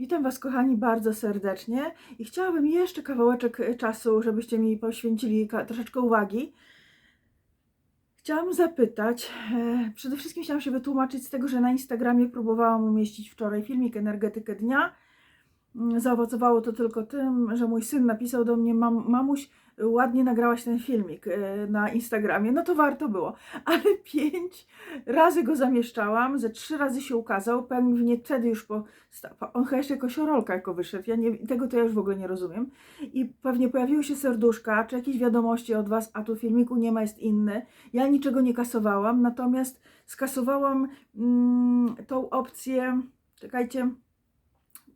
Witam Was, kochani, bardzo serdecznie i chciałabym jeszcze kawałeczek e, czasu, żebyście mi poświęcili troszeczkę uwagi. Chciałam zapytać, e, przede wszystkim chciałam się wytłumaczyć z tego, że na Instagramie próbowałam umieścić wczoraj filmik Energetykę Dnia. Zaowocowało to tylko tym, że mój syn napisał do mnie, Mam, mamuś, ładnie nagrałaś ten filmik e, na Instagramie. No to warto było, ale pięć razy go zamieszczałam, ze trzy razy się ukazał, pewnie wtedy już po, on chyba jeszcze jako siorolka jako wyszedł, ja nie, tego to ja już w ogóle nie rozumiem. I pewnie pojawiły się serduszka, czy jakieś wiadomości od Was, a tu filmiku nie ma, jest inny. Ja niczego nie kasowałam, natomiast skasowałam mm, tą opcję, czekajcie,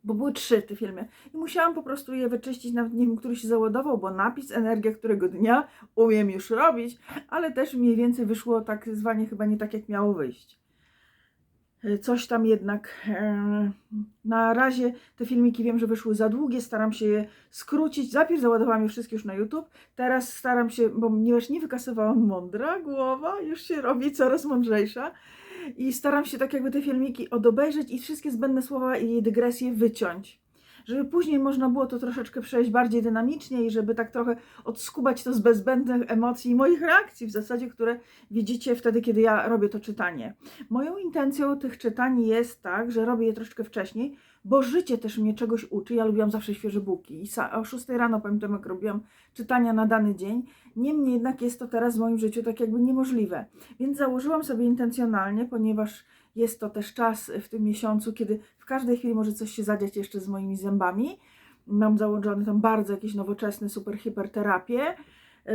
bo były trzy te filmy i musiałam po prostu je wyczyścić, nawet nie wiem, który się załadował, bo napis energia którego dnia umiem już robić, ale też mniej więcej wyszło tak zwanie chyba nie tak, jak miało wyjść. E, Coś tam jednak. e, Na razie te filmiki wiem, że wyszły za długie, staram się je skrócić. Zapisz załadowałam je wszystkie już na YouTube. Teraz staram się, bo ponieważ nie wykasowałam mądra głowa, już się robi coraz mądrzejsza. I staram się tak jakby te filmiki odobejrzeć i wszystkie zbędne słowa i dygresje wyciąć. Żeby później można było to troszeczkę przejść bardziej dynamicznie i żeby tak trochę odskubać to z bezbędnych emocji i moich reakcji w zasadzie, które widzicie wtedy, kiedy ja robię to czytanie. Moją intencją tych czytań jest tak, że robię je troszeczkę wcześniej, bo życie też mnie czegoś uczy. Ja lubiłam zawsze świeże bułki i o 6 rano pamiętam, jak robiłam czytania na dany dzień. Niemniej jednak jest to teraz w moim życiu tak jakby niemożliwe. Więc założyłam sobie intencjonalnie, ponieważ jest to też czas w tym miesiącu, kiedy w każdej chwili może coś się zadziać jeszcze z moimi zębami. Mam założone tam bardzo jakieś nowoczesne, super hiperterapię. Yy,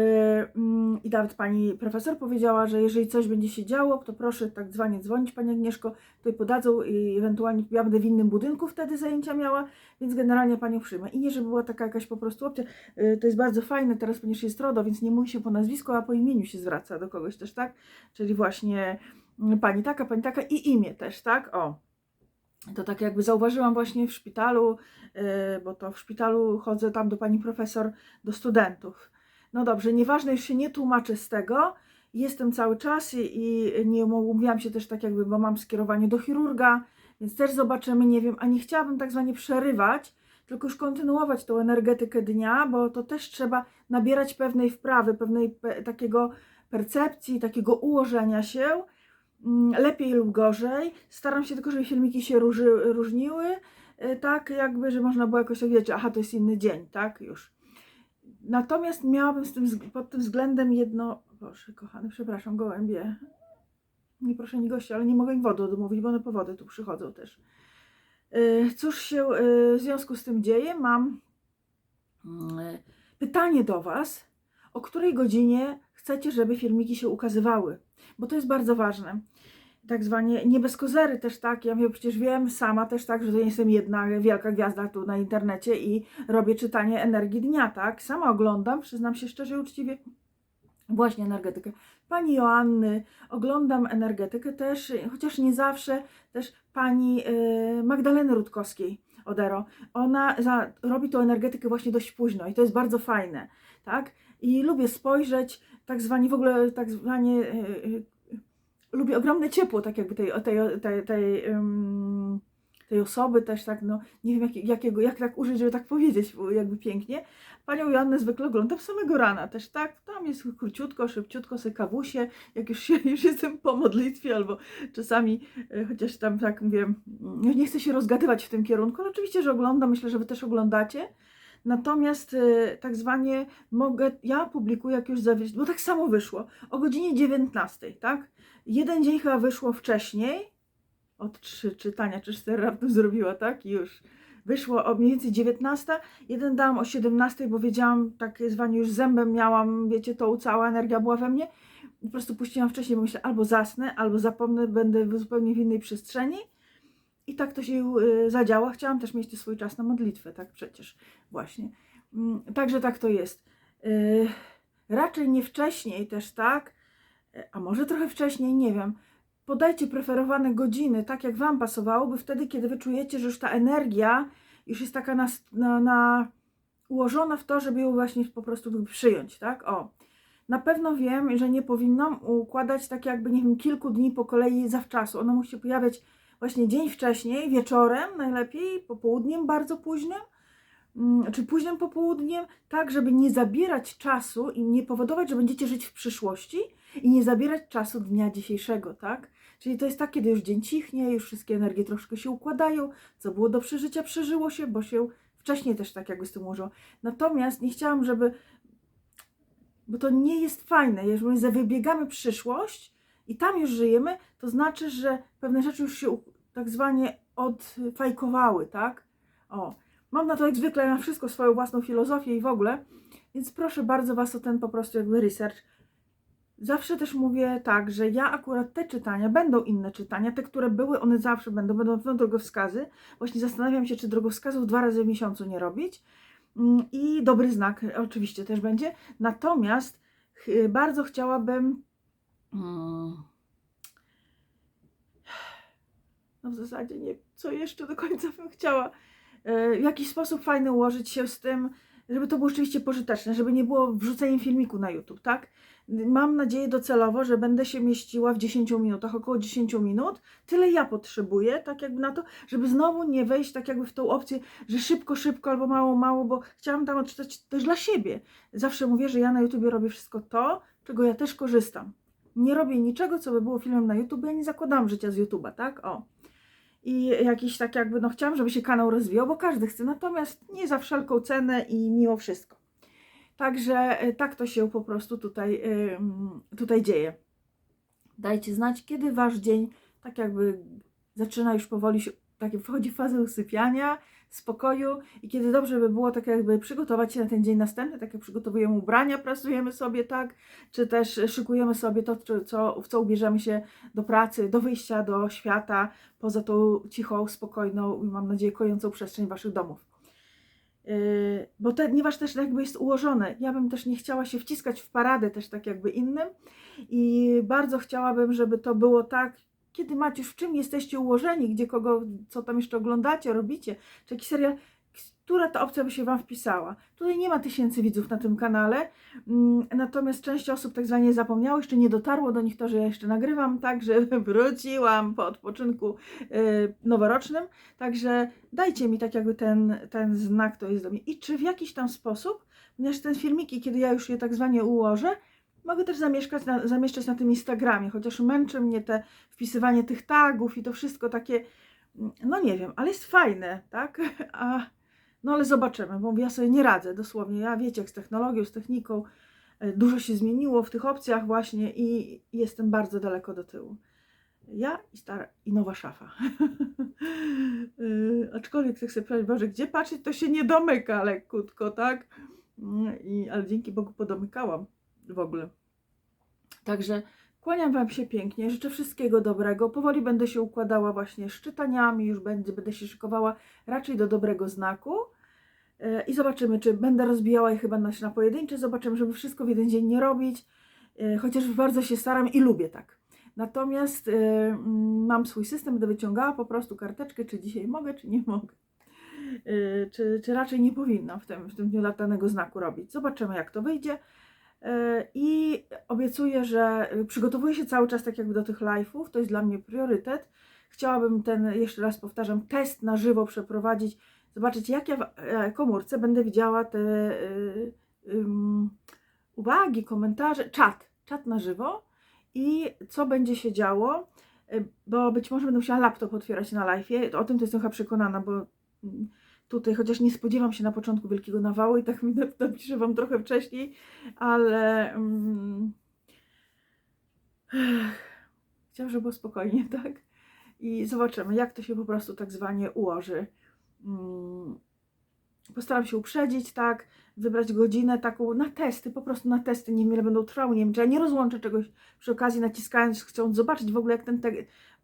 mm, I nawet pani profesor powiedziała, że jeżeli coś będzie się działo, to proszę tak zwanie dzwonić pani Agnieszko, tutaj podadzą i ewentualnie ja będę w innym budynku wtedy zajęcia miała, więc generalnie panią przyjmę. I nie, żeby była taka jakaś po prostu opcja, yy, to jest bardzo fajne teraz, ponieważ jest RODO, więc nie mówi się po nazwisku, a po imieniu się zwraca do kogoś też, tak? Czyli właśnie pani taka, pani taka i imię też, tak? O. To tak jakby zauważyłam właśnie w szpitalu, yy, bo to w szpitalu chodzę tam do pani profesor, do studentów. No dobrze, nieważne, już się nie tłumaczę z tego. Jestem cały czas i, i nie umówiłam się też tak jakby, bo mam skierowanie do chirurga, więc też zobaczymy, nie wiem, a nie chciałabym tak zwanie przerywać, tylko już kontynuować tą energetykę dnia, bo to też trzeba nabierać pewnej wprawy, pewnej pe, takiego percepcji, takiego ułożenia się, lepiej lub gorzej. Staram się tylko, żeby filmiki się róży, różniły, y, tak jakby, że można było jakoś tak wiedzieć, aha, to jest inny dzień, tak, już. Natomiast miałabym z tym, pod tym względem jedno. Boże, kochany, przepraszam, gołębie. Nie proszę nie gości, ale nie mogę im wody odmówić, bo one po wodę tu przychodzą też. Yy, Cóż się yy, w związku z tym dzieje? Mam yy, pytanie do Was. O której godzinie chcecie, żeby filmiki się ukazywały? Bo to jest bardzo ważne. Tak zwanie nie bez kozery też tak. Ja wiem, przecież wiem sama też tak, że to nie jestem jedna wielka gwiazda tu na internecie i robię czytanie energii dnia, tak? Sama oglądam, przyznam się szczerze i uczciwie, właśnie energetykę. Pani Joanny, oglądam energetykę też, chociaż nie zawsze, też pani y, Magdaleny Rutkowskiej Odero. Ona za, robi tą energetykę właśnie dość późno i to jest bardzo fajne, tak? I lubię spojrzeć, tak zwanie w ogóle, tak zwanie, y, lubię ogromne ciepło, tak jakby tej, tej, tej, tej, ym, tej osoby też tak, no nie wiem jak, jakiego, jak tak użyć, żeby tak powiedzieć jakby pięknie. Panią Joannę zwykle oglądam samego rana też, tak? Tam jest króciutko, szybciutko, se kawusie, jak już, się, już jestem po modlitwie, albo czasami, e, chociaż tam tak mówię, mm, nie chcę się rozgadywać w tym kierunku, ale oczywiście, że oglądam, myślę, że Wy też oglądacie. Natomiast e, tak zwanie mogę, ja publikuję jak już zawieść, bo tak samo wyszło, o godzinie 19, tak? Jeden dzień chyba wyszło wcześniej, od trzy czytania, czy cztery zrobiła, tak? Już wyszło o mniej więcej 19. Jeden dałam o 17, bo wiedziałam, takie zwanie już zębem miałam, wiecie, to cała energia była we mnie. Po prostu puściłam wcześniej, bo myślę, albo zasnę, albo zapomnę, będę zupełnie w innej przestrzeni. I tak to się y, zadziała. Chciałam też mieć swój czas na modlitwę, tak przecież, właśnie. Mm, Także tak to jest. Y, Raczej nie wcześniej też, tak? A może trochę wcześniej, nie wiem podajcie preferowane godziny, tak jak Wam pasowałoby, wtedy, kiedy Wy czujecie, że już ta energia już jest taka na, na, na ułożona w to, żeby ją właśnie po prostu przyjąć, tak? O. Na pewno wiem, że nie powinnam układać tak jakby, nie wiem, kilku dni po kolei zawczasu. Ona musi się pojawiać właśnie dzień wcześniej, wieczorem najlepiej, popołudniem bardzo późnym, mm, czy późnym popołudniem, tak, żeby nie zabierać czasu i nie powodować, że będziecie żyć w przyszłości i nie zabierać czasu dnia dzisiejszego, tak? Czyli to jest tak, kiedy już dzień cichnie, już wszystkie energie troszkę się układają, co było do przeżycia, przeżyło się, bo się wcześniej też tak jakby z tym ułożyło. Natomiast nie chciałam, żeby, bo to nie jest fajne, jeżeli za- wybiegamy przyszłość i tam już żyjemy, to znaczy, że pewne rzeczy już się tak zwanie odfajkowały, tak? O, mam na to jak zwykle na wszystko swoją własną filozofię i w ogóle, więc proszę bardzo Was o ten po prostu jakby research. Zawsze też mówię tak, że ja akurat te czytania, będą inne czytania, te, które były, one zawsze będą, będą, będą drogowskazy. Właśnie zastanawiam się, czy drogowskazów dwa razy w miesiącu nie robić. Mm, I dobry znak oczywiście też będzie. Natomiast bardzo chciałabym. No w zasadzie nie, co jeszcze do końca bym chciała. e, W jakiś sposób fajny ułożyć się z tym, żeby to było rzeczywiście pożyteczne, żeby nie było wrzuceniem filmiku na YouTube, tak? Mam nadzieję docelowo, że będę się mieściła w 10 minutach, około 10 minut. Tyle ja potrzebuję, tak jakby na to, żeby znowu nie wejść tak jakby w tą opcję, że szybko, szybko albo mało, mało, bo chciałam tam odczytać też dla siebie. Zawsze mówię, że ja na YouTubie robię wszystko to, czego ja też korzystam. Nie robię niczego, co by było filmem na YouTube, ja nie zakładam życia z YouTube'a, tak? O. I jakiś tak jakby, no chciałam, żeby się kanał rozwijał, bo każdy chce, natomiast nie za wszelką cenę i mimo wszystko. Także e, tak to się po prostu tutaj, tutaj dzieje. Dajcie znać, kiedy wasz dzień tak jakby zaczyna już powoli się, wchodzi w fazę usypiania, spokoju i kiedy dobrze by było tak jakby przygotować się na ten dzień następny, tak jak przygotowujemy ubrania, prasujemy sobie, tak, czy też szykujemy sobie to, co, w co ubierzemy się do pracy, do wyjścia do świata, poza tą cichą, spokojną i mam nadzieję kojącą przestrzeń waszych domów. Yy, bo ponieważ też jakby jest ułożone, ja bym też nie chciała się wciskać w paradę też tak jakby innym i bardzo chciałabym, żeby to było tak, kiedy macie już w czym jesteście ułożeni, gdzie kogo, co tam jeszcze oglądacie, robicie, czy jakiś serial, która ta opcja by się Wam wpisała. Tutaj nie ma tysięcy widzów na tym kanale, mm, natomiast część osób tak zwanie zapomniało, jeszcze nie dotarło do nich to, że ja jeszcze nagrywam, także wróciłam po odpoczynku yy, noworocznym, także dajcie mi tak jakby ten, ten znak, to jest do mnie. I czy w jakiś tam sposób, ponieważ ten filmiki, kiedy ja już je tak zwanie ułożę, mogę też zamieszkać na, zamieszczać na tym Instagramie, chociaż męczy mnie te wpisywanie tych tagów i to wszystko takie, mm, no nie wiem, ale jest fajne, tak? A, no ale zobaczymy, bo ja sobie nie radzę dosłownie. Ja wiecie, jak z technologią, z techniką, e, dużo się zmieniło w tych opcjach właśnie i jestem bardzo daleko do tyłu. Ja i stara i nowa szafa. Yy, aczkolwiek chcę sobie powiedzieć, Boże, gdzie patrzeć, to się nie domyka lekkutko, tak? Mm, ale dzięki Bogu podomykałam w ogóle. Także kłaniam Wam się pięknie, życzę wszystkiego dobrego. Powoli będę się układała właśnie z czytaniami, już będzie, będę się szykowała raczej do dobrego znaku. E, I zobaczymy, czy będę rozbijała je chyba na, na pojedyncze. Zobaczymy, żeby wszystko w jeden dzień nie robić. E, Chociaż bardzo się staram i lubię tak. Natomiast mm, mam swój system, będę wyciągała po prostu karteczkę, czy dzisiaj mogę, czy nie mogę. E, Czy, czy raczej nie powinnam w tym, w tym dniu danego znaku robić. Zobaczymy, jak to wyjdzie. E, I obiecuję, że przygotowuję się cały czas tak jakby do tych live'ów. To jest dla mnie priorytet. Chciałabym ten, jeszcze raz powtarzam, test na żywo przeprowadzić, zobaczyć jak ja w e, komórce będę widziała te ym, uwagi, komentarze, czat, czat na żywo i co będzie się działo, bo być może będę musiała laptop otwierać na live'ie. O tym to jestem chyba przekonana, bo mm, tutaj, chociaż nie spodziewam się na początku wielkiego nawału i tak mi napiszę Wam trochę wcześniej, ale mm, chciałam, żeby było spokojnie, tak? I zobaczymy, jak to się po prostu tak zwanie ułoży. Mm, Postaram się uprzedzić, tak, wybrać godzinę taką na testy, po prostu na testy, nie wiem ile będą trwały, nie wiem, czy ja nie rozłączę czegoś przy okazji naciskając, chcąc zobaczyć w ogóle jak ten, te,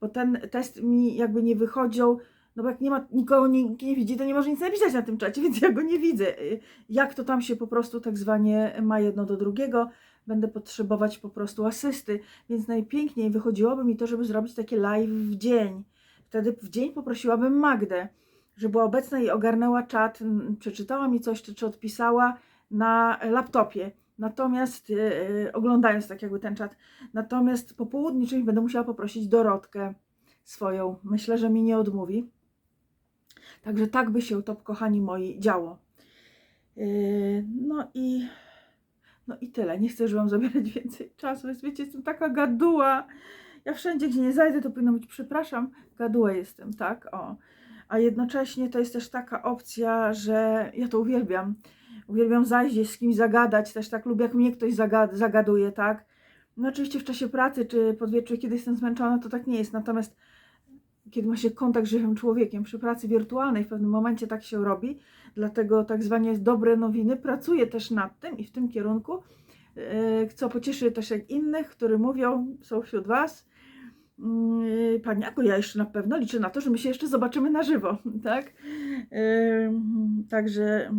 bo ten test mi jakby nie wychodził, no bo jak nie ma nikogo, nikt nie widzi, to nie może nic napisać na tym czacie, więc ja go nie widzę. Y, Jak to tam się po prostu tak zwanie ma jedno do drugiego, będę potrzebować po prostu asysty, więc najpiękniej wychodziłoby mi to, żeby zrobić takie live w dzień. Wtedy w dzień poprosiłabym Magdę, że była obecna i ogarnęła czat, przeczytała mi coś, czy, czy odpisała na laptopie. Natomiast yy, oglądając tak jakby ten czat, natomiast po południu czymś będę musiała poprosić Dorotkę swoją. Myślę, że mi nie odmówi. Także tak by się to, kochani moi, działo. Yy, No i, no i tyle. Nie chcę, żeby wam zabierać więcej czasu. Więc wiecie, jestem taka gaduła. Ja wszędzie, gdzie nie zajdę, to powinno być, przepraszam, gaduła jestem, tak? O. A jednocześnie to jest też taka opcja, że ja to uwielbiam. Uwielbiam zajść gdzieś z kimś zagadać, też tak lubię, jak mnie ktoś zagad zagaduje, tak? No oczywiście w czasie pracy czy pod wieczór, kiedy jestem zmęczona, to tak nie jest. Natomiast kiedy ma się kontakt z żywym człowiekiem, przy pracy wirtualnej w pewnym momencie tak się robi, dlatego tak zwane dobre nowiny, pracuję też nad tym i w tym kierunku, yy, co pocieszy też jak innych, którzy mówią, są wśród Was, yy, Pani ja jeszcze na pewno liczę na to, że my się jeszcze zobaczymy na żywo, tak? Yy, Także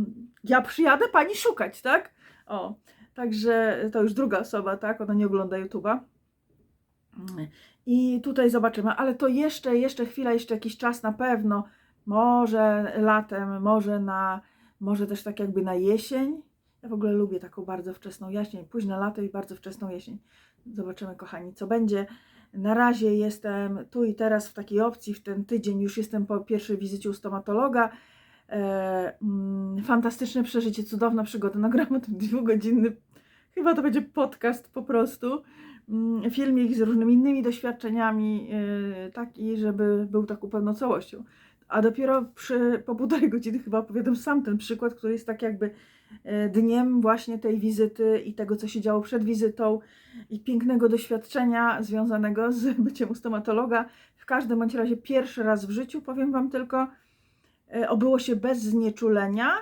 ja przyjadę Pani szukać, tak? O, także to już druga osoba, tak? Ona nie ogląda YouTube'a. I tutaj zobaczymy, ale to jeszcze, jeszcze chwila, jeszcze jakiś czas na pewno, może latem, może na, może też tak jakby na jesień. Ja w ogóle lubię taką bardzo wczesną jesień, późne lato i bardzo wczesną jesień. Zobaczymy, kochani, co będzie. Na razie jestem tu i teraz w takiej opcji, w ten tydzień już jestem po pierwszej wizycie u stomatologa. E, mm, fantastyczne przeżycie, cudowna przygoda. Nagramy ten dwugodzinny, chyba to będzie podcast po prostu filmik z różnymi innymi doświadczeniami, yy, taki, żeby był taką pełną całością. A dopiero przy, po półtorej godziny chyba opowiadam sam ten przykład, który jest tak jakby yy, dniem właśnie tej wizyty i tego, co się działo przed wizytą i pięknego doświadczenia związanego z byciem u stomatologa. W każdym bądź razie pierwszy raz w życiu, powiem Wam tylko, yy, obyło się bez znieczulenia,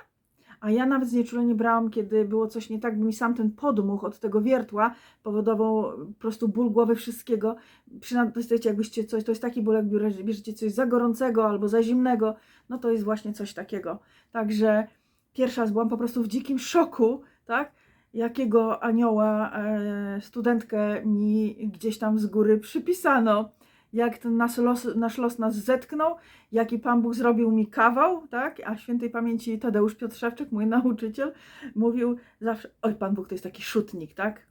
a ja nawet znieczulenie brałam, kiedy było coś nie tak, bo mi sam ten podmuch od tego wiertła powodował po prostu ból głowy wszystkiego. Przynajmniej jakbyście coś, to jest taki ból, jak bierze- bierzecie coś za gorącego albo za zimnego, no to jest właśnie coś takiego. Także pierwszy raz byłam po prostu w dzikim szoku, tak? Jakiego anioła e, studentkę mi gdzieś tam z góry przypisano. Jak ten nasz los, nasz los nas zetknął, jaki Pan Bóg zrobił mi kawał, tak? A świętej pamięci Tadeusz Piotrzewczyk, mój nauczyciel, mówił zawsze, oj, Pan Bóg to jest taki szutnik, tak?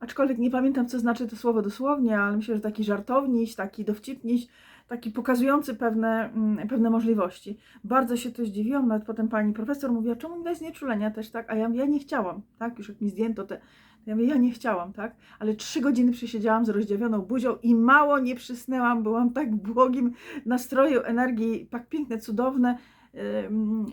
Aczkolwiek nie pamiętam, co znaczy to słowo dosłownie, ale myślę, że taki żartowniś, taki dowcipniś, taki pokazujący pewne, mm, pewne możliwości. Bardzo się to zdziwiłam, nawet potem pani profesor mówiła, czemu nie znieczulenia też, tak? A ja ja nie chciałam, tak? Już jak mi zdjęto te, ja mówię, ja nie chciałam, tak? Ale trzy godziny przesiedziałam z rozdziawioną buzią i mało nie przysnęłam, byłam tak błogim nastroju, energii, tak piękne, cudowne,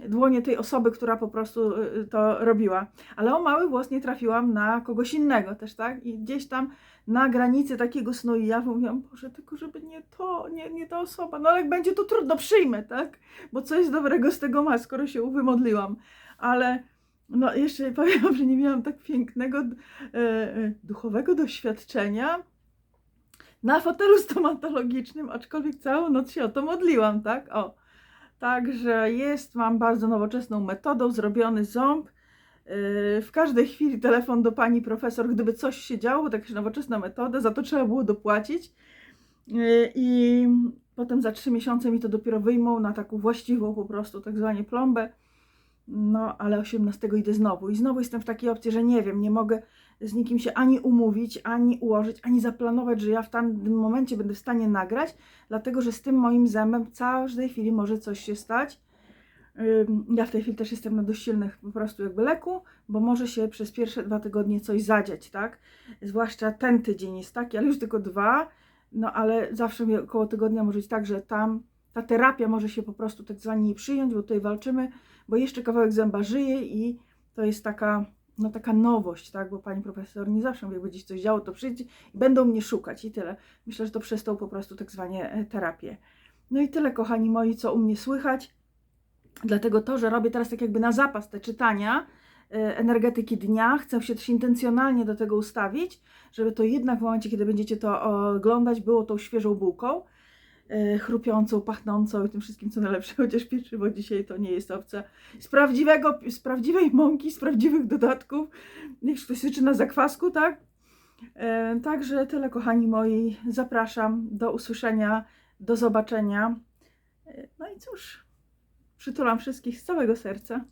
dłonie tej osoby, która po prostu y, to robiła. Ale o mały włos nie trafiłam na kogoś innego też, tak? I gdzieś tam na granicy takiego snu i ja mówiłam, Boże, tylko żeby nie to, nie, nie ta osoba. No ale jak będzie, to trudno, przyjmę, tak? Bo coś dobrego z tego ma, skoro się wymodliłam. Ale no jeszcze powiem, że nie miałam tak pięknego e, e, duchowego doświadczenia na fotelu stomatologicznym, aczkolwiek całą noc się o to modliłam, tak? O. Także jest, mam bardzo nowoczesną metodą, zrobiony ząb. Yy, W każdej chwili telefon do pani profesor, gdyby coś się działo, taka nowoczesna metoda, za to trzeba było dopłacić. Yy, I potem za trzy miesiące mi to dopiero wyjmą na taką właściwą po prostu, tak zwanie plombę. No, ale 18 idę znowu i znowu jestem w takiej opcji, że nie wiem, nie mogę z nikim się ani umówić, ani ułożyć, ani zaplanować, że ja w tamtym momencie będę w stanie nagrać, dlatego że z tym moim zębem w każdej chwili może coś się stać. Ja w tej chwili też jestem na dość silnych po prostu jakby leku, bo może się przez pierwsze dwa tygodnie coś zadziać, tak? Zwłaszcza ten tydzień jest taki, ale już tylko dwa, no ale zawsze około tygodnia może być tak, że tam ta terapia może się po prostu tak zwanie nie przyjąć, bo tutaj walczymy, bo jeszcze kawałek zęba żyje i to jest taka, no taka nowość, tak? Bo pani profesor nie zawsze mówi, jak będzie coś działo, to przyjdzie i będą mnie szukać i tyle. Myślę, że to przez tą po prostu tak zwanie e, terapię. No i tyle, kochani moi, co u mnie słychać. Dlatego to, że robię teraz tak jakby na zapas te czytania e, energetyki dnia, chcę się też intencjonalnie do tego ustawić, żeby to jednak w momencie, kiedy będziecie to oglądać, było tą świeżą bułką, chrupiącą, pachnącą i tym wszystkim, co najlepsze, chociaż pieczywo dzisiaj to nie jest obce. Z prawdziwego, z prawdziwej mąki, z prawdziwych dodatków, niech ktoś liczy na zakwasku, tak? E, Także tyle, kochani moi. Zapraszam do usłyszenia, do zobaczenia. E, No i cóż, przytulam wszystkich z całego serca.